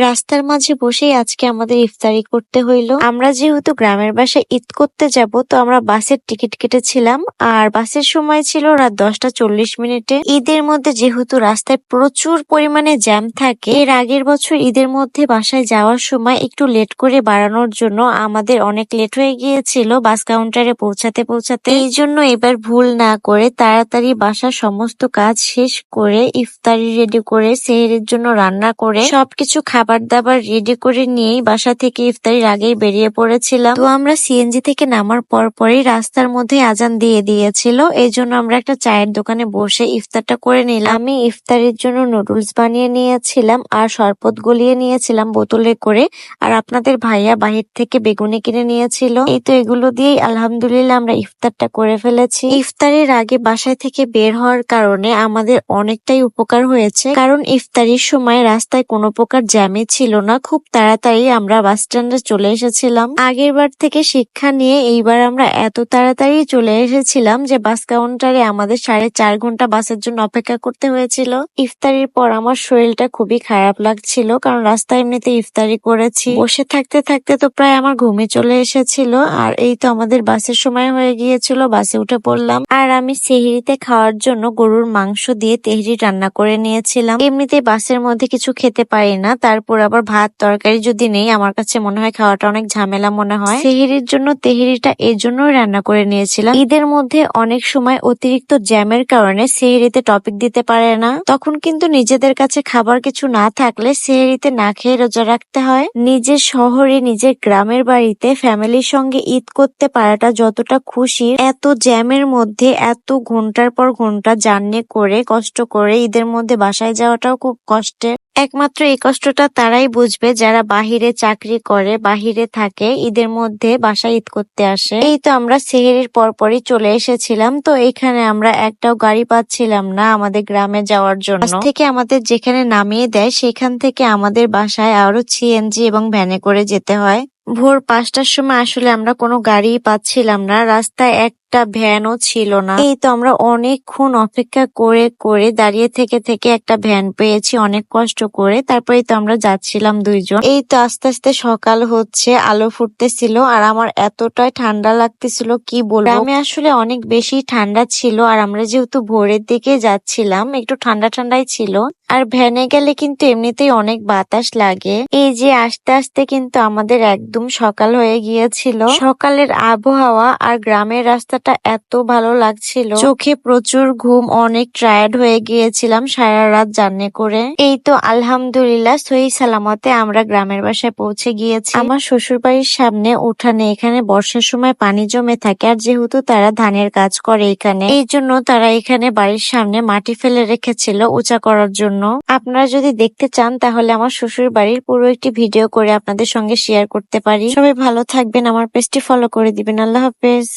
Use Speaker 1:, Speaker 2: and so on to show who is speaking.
Speaker 1: রাস্তার মাঝে বসেই আজকে আমাদের ইফতারি করতে হইল। আমরা যেহেতু গ্রামের বাসায় ঈদ করতে যাব, তো আমরা বাসের টিকিট কেটেছিলাম, আর বাসের সময় ছিল রাত দশটা চল্লিশ মিনিটে। ঈদের মধ্যে যেহেতু রাস্তায় প্রচুর পরিমাণে জ্যাম থাকে, এর আগের বছর ঈদের মধ্যে বাসায় যাওয়ার সময় একটু লেট করে বাড়ানোর জন্য আমাদের অনেক লেট হয়ে গিয়েছিল বাস কাউন্টারে পৌঁছাতে পৌঁছাতে। এই জন্য এবার ভুল না করে তাড়াতাড়ি বাসার সমস্ত কাজ শেষ করে ইফতারি রেডি করে সেহেরির জন্য রান্না করে সবকিছু খাবার দাবার রেডি করে নিয়েই বাসা থেকে ইফতারির আগেই বেরিয়ে পড়েছিলাম। তো আমরা সিএনজি থেকে নামার পর পরই রাস্তার মধ্যে আজান দিয়ে দিয়েছিল। এই জন্য আমরা একটা চায়ের দোকানে বসে ইফতারটা করে নিলাম। আমি ইফতারির জন্য নুডলস বানিয়ে নিয়েছিলাম আর শরবত গলিয়ে নিয়েছিলাম বোতলে করে। আর আপনাদের ভাইয়া বাহির থেকে বেগুনি কিনে নিয়েছিল। এই তো এগুলো দিয়েই আলহামদুলিল্লাহ আমরা ইফতারটা করে ফেলেছি। ইফতারের আগে বাসায় থেকে বের হওয়ার কারণে আমাদের অনেকটাই উপকার হয়েছে। কারণ ইফতারির সময় রাস্তায় কোনো প্রকার জ্যামে ছিল না, খুব তাড়াতাড়ি আমরা বাস স্ট্যান্ডে চলে এসেছিলাম। আগের বার থেকে শিক্ষা নিয়ে এইবার আমরা এত তাড়াতাড়ি চলে এসেছিলাম যে বাস কাউন্টারে আমাদের সাড়ে চার ঘণ্টা বাসের জন্য অপেক্ষা করতে হয়েছিল। ইফতারির পর আমার শরীরটা খুবই খারাপ লাগছিল, কারণ রাস্তায় এমনিতে ইফতারি করেছি। বসে থাকতে থাকতে তো প্রায় আমার ঘুমে চলে এসেছিল, আর এই তো আমাদের বাসের সময় হয়ে গিয়েছিল, বাসে উঠে পড়লাম। আর আমি সেহরিতে খাওয়ার জন্য গরুর মাংস দিয়ে তেহরি রান্না করে নিয়েছিলাম। এমনিতে বাসের মধ্যে কিছু খেতে পারি না তারপর আবার ভাত তরকারি যদি নেই, আমার কাছে মনে হয় খাওয়াটা অনেক ঝামেলা মনে হয়। সেহরির জন্য তেহরিটা এর জন্যই রান্না করে নিয়েছিলাম। ঈদের মধ্যে অনেক সময় অতিরিক্ত জ্যামের কারণে সেহরিতে টপিক দিতে পারে না। তখন কিন্তু নিজেদের কাছে খাবার কিছু না থাকলে সেহরিতে না খেয়ে রোজা রাখতে হয়। নিজের শহরে, নিজের গ্রামের বাড়িতে ফ্যামিলির সঙ্গে ঈদ করতে পারাটা যতটা খুশি, এত জ্যামের মধ্যে, এত ঘণ্টার পর ঘণ্টা জার্নি করে, কষ্ট করে ঈদের মধ্যে বাসায় যাওয়াটাও খুব কষ্টের। একমাত্র এই কষ্টটা তারাই বুঝবে যারা বাহিরে চাকরি করে, বাহিরে থাকে, ঈদের মধ্যে বাসায় ঈদ করতে আসে। এই তো আমরা সেহেরির পরপরই চলে এসেছিলাম। তো এখানে আমরা একটাও গাড়ি পাচ্ছিলাম না আমাদের গ্রামে যাওয়ার জন্য। থেকে আমাদের যেখানে নামিয়ে দেয়, সেখান থেকে আমাদের বাসায় আরও সিএনজি এবং ভ্যানে করে যেতে হয়। ভোর পাঁচটার সময় আসলে আমরা কোনো গাড়ি পাচ্ছিলাম না। রাস্তায় একটা ভ্যানও ছিল না। এই তো আমরা অনেকক্ষণ অপেক্ষা করে করে দাঁড়িয়ে থেকে থেকে একটা ভ্যান পেয়েছি, অনেক কষ্ট করে। তারপরে তো আমরা যাচ্ছিলাম দুইজন। এই তো আস্তে আস্তে সকাল হচ্ছে, আলো ফুটতেছিল আর আমার এতটাই ঠান্ডা লাগতেছিল, কি বলব? আমি আসলে অনেক বেশি ঠান্ডা ছিল আর আমরা যেহেতু ভোরের দিকে যাচ্ছিলাম, একটু ঠান্ডা ঠান্ডাই ছিল। আর ভ্যানে গেলে কিন্তু এমনিতেই অনেক বাতাস লাগে। এই যে আস্তে আস্তে কিন্তু আমাদের একদম সকাল হয়ে গিয়েছিল। সকালের আবহাওয়া আর গ্রামের রাস্তাটা এত ভালো লাগছিল। চোখে প্রচুর ঘুম, অনেক টায়ার্ড হয়ে গিয়েছিলাম সারা রাত জার্নি করে। এই তো আলহামদুলিল্লাহ, সহি সালামতে আমরা গ্রামের বাসায় পৌঁছে গিয়েছি। আমার শ্বশুর বাড়ির সামনে উঠানে এখানে বর্ষার সময় পানি জমে থাকে আর যেহেতু তারা ধানের কাজ করে এখানে, এই জন্য তারা এখানে বাড়ির সামনে মাটি ফেলে রেখেছিল উঁচা করার জন্য। আপনারা যদি দেখতে চান তাহলে আমার শ্বশুর বাড়ির পুরো একটি ভিডিও করে আপনাদের সঙ্গে শেয়ার করতে পারি। সবাই ভালো থাকবেন, আমার পেজটি ফলো করে দিবেন। আল্লাহ হাফেজ।